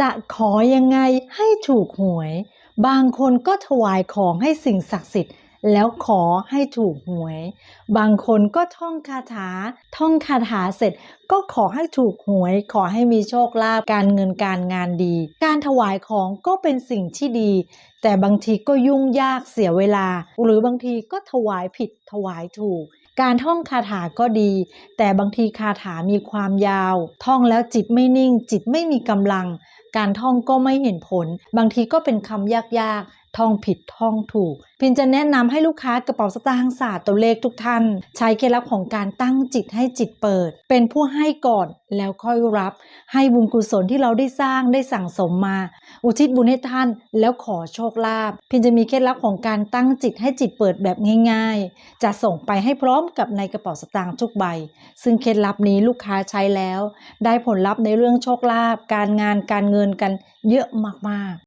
จะขอยังไงให้ถูกหวย บางคนก็ถวายของให้สิ่งศักดิ์สิทธิ์ แล้วขอให้ถูกหวย บางคนก็ท่องคาถา ท่องคาถาเสร็จ ก็ขอให้ถูกหวย ขอให้มีโชคลาภการเงินการงานดี การถวายของก็เป็นสิ่งที่ดี แต่บางทีก็ยุ่งยากเสียเวลา หรือบางทีก็ถวายผิดถวายถูกการท่องคาถาก็ดี แต่บางทีคาถามีความยาว ท่องแล้วจิตไม่นิ่ง จิตไม่มีกำลัง การท่องก็ไม่เห็นผล บางทีก็เป็นคำยากๆ ท่องผิดท่องถูก พินจะแนะนำให้ลูกค้ากระเป๋าสตางค์ศาสตร์ตัวเลขทุกท่าน ใช้เคล็ดลับของการตั้งจิตให้จิตเปิด เป็นผู้ให้ก่อนแล้วค่อยรับ ให้บุญกุศลที่เราได้สร้างได้สั่งสมมา อุทิศบุญให้ท่านแล้วขอโชคลาภพินจะมีเคล็ดลับของการตั้งจิตให้จิตเปิดแบบง่าย ๆ จะส่งไปให้พร้อมกับในกระเป๋าสตางค์ทุกใบ ซึ่งเคล็ดลับนี้ลูกค้าใช้แล้ว ได้ผลลัพธ์ในเรื่องโชคลาภการงานการเงินกันเยอะมากๆ